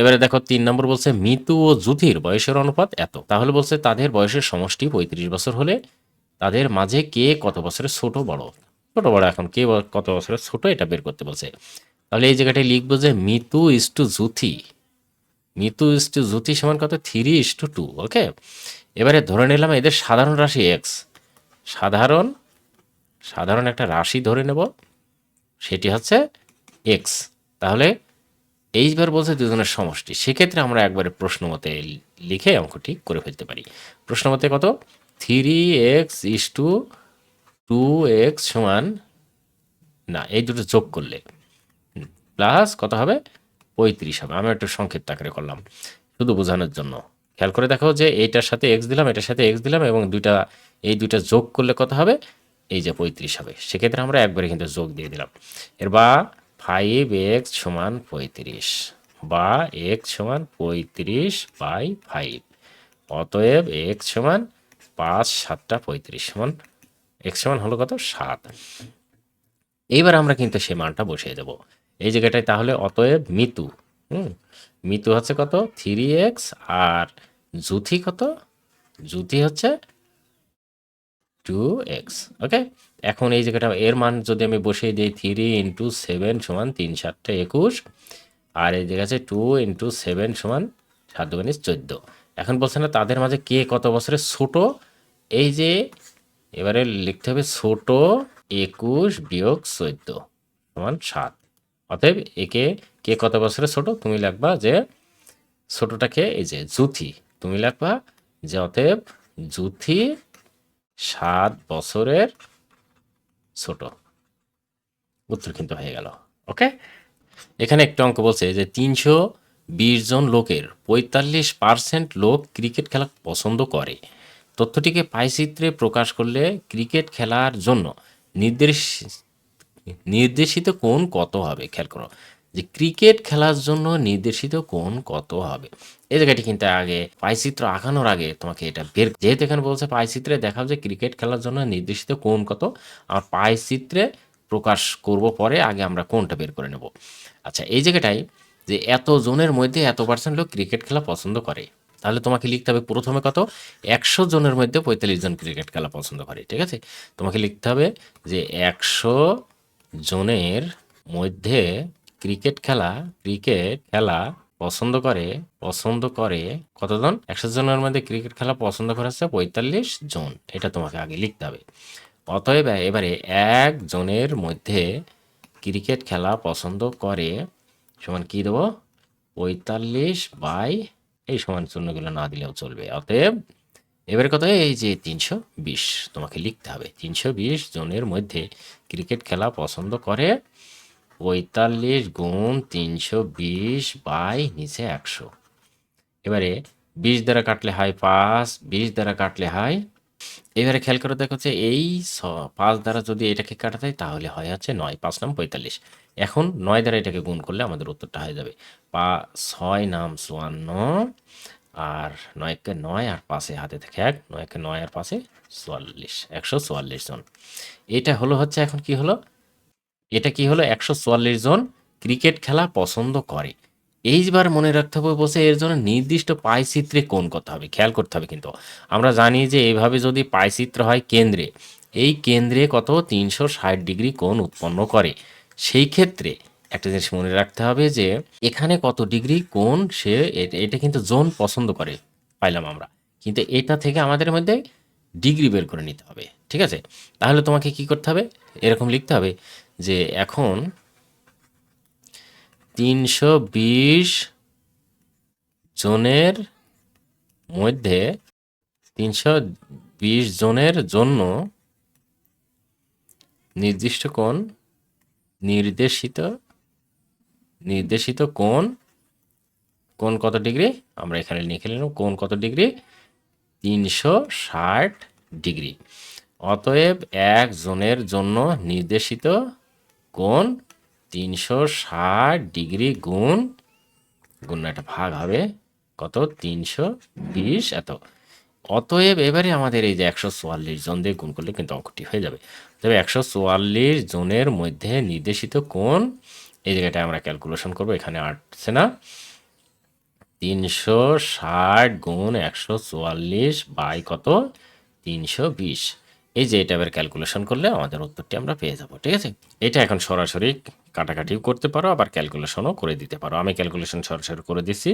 এবারে দেখো তিন নম্বর বলছে মিতু ও যুথির বয়সের অনুপাত এত। তাহলে বলছে, তাদের বয়সের সমষ্টি পঁয়ত্রিশ বছর হলে তাদের মাঝে কে কত বছরের ছোট বড়? ছোট বড় এখন কে কত বছরের ছোট এটা বের করতে বলছে। তাহলে এই জায়গাটায় লিখব যে Mitu is to Juthi Mitu is to Juthi সমান কত? Three is to two, okay? এবারে ধরে নিলাম এদের সাধারণ রাশি এক্স সাধারণ সাধারণ একটা রাশি ধরে নেব, সেটি হচ্ছে এক্স তাহলে এইবার বলছে দুজনের সমষ্টি। সেক্ষেত্রে আমরা একবারে প্রশ্ন মতে লিখে অঙ্কটি করে ফেলতে পারি। প্রশ্ন মতে কত? Three x is to two x সমান, না, এই দুটো যোগ করলে। প্লাস কত হবে? পঁয়ত্রিশ হবে। আমি একটু সংক্ষিপ্ত আকারে করলাম। শুধু বোঝানোর জন্য। খেয়াল করে দেখো যে এইটার সাথে এক্স দিলাম, এটার সাথে এক্স দিলাম এবং দুইটা, এই দুইটা যোগ করলে কত হবে? এই যে পঁয়ত্রিশ হবে। সেক্ষেত্রে আমরা একবারে কিন্তু যোগ দিয়ে দিলাম। এর বা ফাইভ এক্স সমান পঁয়ত্রিশ বা এক্স সমান পঁয়ত্রিশ বাই ফাইভ অতএব এক্স সমান পাঁচ সাতটা পঁয়ত্রিশ সমান এক্স সমান হলো কত? সাত। এইবার আমরা কিন্তু সেই মানটা বসিয়ে দেব। এই জায়গাটায় তাহলে অতএব মিতু, হুম? মিতু হচ্ছে কত? থ্রি এক্স আর জুথি কত? জুথি হচ্ছে টু এক্স ওকে এখন এই জায়গাটা, এর মান যদি আমি বসিয়ে দিই থ্রি ইন্টু সেভেন সমান তিন সাতটা একুশ, আর এই জায়গা আছে টু ইন্টু সেভেন সমান সাত দুগুণে চোদ্দ। এখন বলছে না, তাদের মাঝে কে কত বছরের ছোট? এই যে এবারে লিখতে হবে ছোট একুশ বিয়োগ চোদ্দ সমান সাত। অতএব একে কে কত বছরের ছোট? তুমি লিখবা যে ছোটটাকে এই যে জুথি তুমি লিখবা যে অতএব জুথি সাত বছরের ছোট। উত্তর কিন্তু হয়ে গেল। ওকে? এখানে একটা অঙ্ক বলছে যে তিনশো বিশ জন লোকের পঁয়তাল্লিশ পার্সেন্ট লোক ক্রিকেট খেলা পছন্দ করে। তথ্যটিকে পাইচিত্রে প্রকাশ করলে ক্রিকেট খেলার জন্য নির্দেশ নির্দেশিত কোন কত হবে? খেয়াল করো। যে ক্রিকেট খেলার জন্য নির্দেশিত কোণ কত হবে? এই জায়গাটি কিন্তু আগে পাইচিত্র আঁকানোর আগে তোমাকে এটা বের যেহেতু এখানে বলছে পাইচিত্রে দেখাও যে ক্রিকেট খেলার জন্য নির্দেশিত কোণ কত আর পাইচিত্রে প্রকাশ করব পরে আগে আমরা কোনটা বের করে নেব। আচ্ছা এই জায়গাটাই যে এত জনের মধ্যে এত পার্সেন্ট লোক ক্রিকেট খেলা পছন্দ করে, তাহলে তোমাকে লিখতে হবে প্রথমে কত? একশো জনের মধ্যে পঁয়তাল্লিশ জন ক্রিকেট খেলা পছন্দ করে, ঠিক আছে? তোমাকে লিখতে হবে যে একশো জনের মধ্যে ক্রিকেট খেলা ক্রিকেট খেলা পছন্দ করে পছন্দ করে কতজন? একশো জনের মধ্যে ক্রিকেট খেলা পছন্দ করে হচ্ছে পঁয়তাল্লিশ জন। এটা তোমাকে আগে লিখতে হবে। অতএব এবারে একজনের মধ্যে ক্রিকেট খেলা পছন্দ করে সমান কি দেবো? পঁয়তাল্লিশ বাই এই সমান শূন্যগুলো না দিলেও চলবে। অতএব এবারে কথা এই যে তিনশো বিশ তোমাকে লিখতে হবে। তিনশো বিশ জনের মধ্যে ক্রিকেট খেলা পছন্দ করে পঁয়তাল্লিশ গুণ তিনশো বিশ বাই নিচে একশো। এবারে বিশ দ্বারা কাটলে হয় পাঁচ, বিশ দ্বারা কাটলে হয়, এবারে খেয়াল করে দেখো যে এই পাঁচ দ্বারা যদি এটাকে কাটা যায় তাহলে হয় হচ্ছে নয়, পাঁচ নাম পঁয়তাল্লিশ। এখন নয় দ্বারা এটাকে গুণ করলে আমাদের উত্তরটা হয়ে যাবে পা, ছয় নাম চুয়ান্ন, আর নয়কে নয় আর পাশে হাতে থেকে এক, নয়কে নয় আর পাশে চুয়াল্লিশ, একশো চুয়াল্লিশ জন। এটা হলো হচ্ছে এখন কি হলো? এটা কি হলো? একশো চুয়াল্লিশ জন ক্রিকেট খেলা পছন্দ করে। এইবার মনে রাখতে হবে বলছে এর জন্য নির্দিষ্ট পাইচিত্রে কোন করতে হবে, খেয়াল করতে হবে কিন্তু। আমরা জানি যে এইভাবে যদি পাইচিত্র হয় কেন্দ্রে, এই কেন্দ্রে কত? তিনশো ষাট ডিগ্রি কোণ উৎপন্ন করে। সেই ক্ষেত্রে একটা জিনিস মনে রাখতে হবে যে এখানে কত ডিগ্রি কোণ সে এটা কিন্তু জোন পছন্দ করে পাইলাম আমরা। কিন্তু এটা থেকে আমাদের মধ্যে ডিগ্রি বের করে নিতে হবে, ঠিক আছে? তাহলে তোমাকে কি করতে হবে? এরকম লিখতে হবে যে এখন তিনশো বিশ জনের মধ্যে তিনশো বিশ জনের জন্য নির্দিষ্ট কোণ নির্দেশিত নির্দেশিত কোণ কোণ কত ডিগ্রি? আমরা এখানে লিখে নিলাম কোণ কত ডিগ্রি? তিনশো ষাট ডিগ্রি। অতএব এক জনের জন্য নির্দেশিত কোণ তিনশো ষাট ডিগ্রি গুণ গুণ একটা ভাগ হবে কত? তিনশো বিশ। এত। অতএব এবারে আমাদের এই যে একশো চুয়াল্লিশ জন দিয়ে গুণ করলে কিন্তু অঙ্কটি হয়ে যাবে। তবে একশো চুয়াল্লিশ জনের মধ্যে নির্দেশিত কোন এই জায়গাটায় আমরা ক্যালকুলেশন করব, এখানে আসছে না। তিনশো ষাট গুণ একশো চুয়াল্লিশ বাই কত? তিনশো বিশ। এই যে এই টাইপের ক্যালকুলেশন করলে আমাদের উত্তরটি আমরা পেয়ে যাব, ঠিক আছে? এটা এখন সরাসরি কাটাকাটিও করতে পারো, আবার ক্যালকুলেশনও করে দিতে পারো। আমি ক্যালকুলেশন সরাসরি করে দিচ্ছি,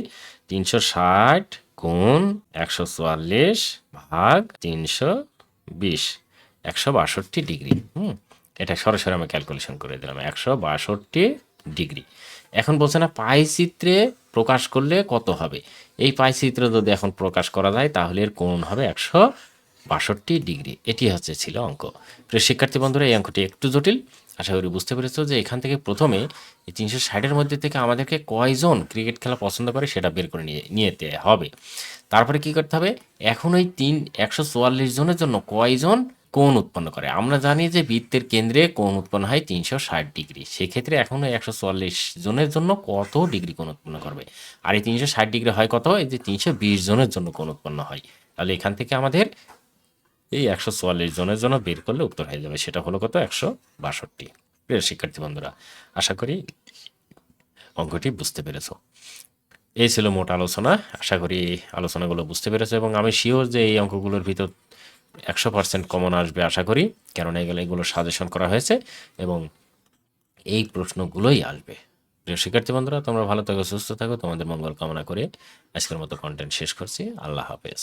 তিনশো ষাট গুণ একশো চুয়াল্লিশ ভাগ তিনশো বিশ, একশো বাষট্টি ডিগ্রি, হুম? এটা সরাসরি আমি ক্যালকুলেশন করে দিলাম, একশো বাষট্টি ডিগ্রি। এখন বলছে না, পাই চিত্রে প্রকাশ করলে কত হবে? এই পাই চিত্র যদি এখন প্রকাশ করা যায়, তাহলে এর কোণ হবে একশো বাষট্টি ডিগ্রি। এটি হচ্ছে ছিল অঙ্ক। প্রিয় শিক্ষার্থী বন্ধুরা, এই অঙ্কটি একটু জটিল। আশা করি বুঝতে পেরেছ যে এখান থেকে প্রথমে এই তিনশো ষাটের মধ্যে থেকে আমাদেরকে কয়জন ক্রিকেট খেলা পছন্দ করে সেটা বের করে নিয়ে নিতে হবে। তারপরে কি করতে হবে? এখন ওই তিন একশো চুয়াল্লিশ জনের জন্য কয়জন কোণ উৎপন্ন করে? আমরা জানি যে বৃত্তের কেন্দ্রে কোণ উৎপন্ন হয় তিনশো ষাট ডিগ্রি। সেক্ষেত্রে এখন একশো চুয়াল্লিশ জনের জন্য কত ডিগ্রি কোণ উৎপন্ন করবে? আর এই তিনশো ষাট ডিগ্রি হয় কত? এই যে তিনশো বিশ জনের জন্য কোণ উৎপন্ন হয়। তাহলে এখান থেকে আমাদের এই একশো চুয়াল্লিশ জনের জন্য বের করলে উত্তর হয়ে যাবে। সেটা হলো কত? একশো বাষট্টি। প্রিয় শিক্ষার্থী বন্ধুরা, আশা করি অঙ্কটি বুঝতে পেরেছ। এই ছিল মোট আলোচনা। আশা করি আলোচনাগুলো বুঝতে পেরেছ এবং আমি শিওর যে এই অঙ্কগুলোর ভিতর একশো পার্সেন্ট কমন আসবে, আশা করি। কেননা এগুলো এগুলো সাজেশন করা হয়েছে এবং এই প্রশ্নগুলোই আসবে। প্রিয় শিক্ষার্থী বন্ধুরা, তোমরা ভালো থাকো, সুস্থ থাকো। তোমাদের মঙ্গল কামনা করে আজকের মতো কন্টেন্ট শেষ করছি। আল্লাহ হাফেজ।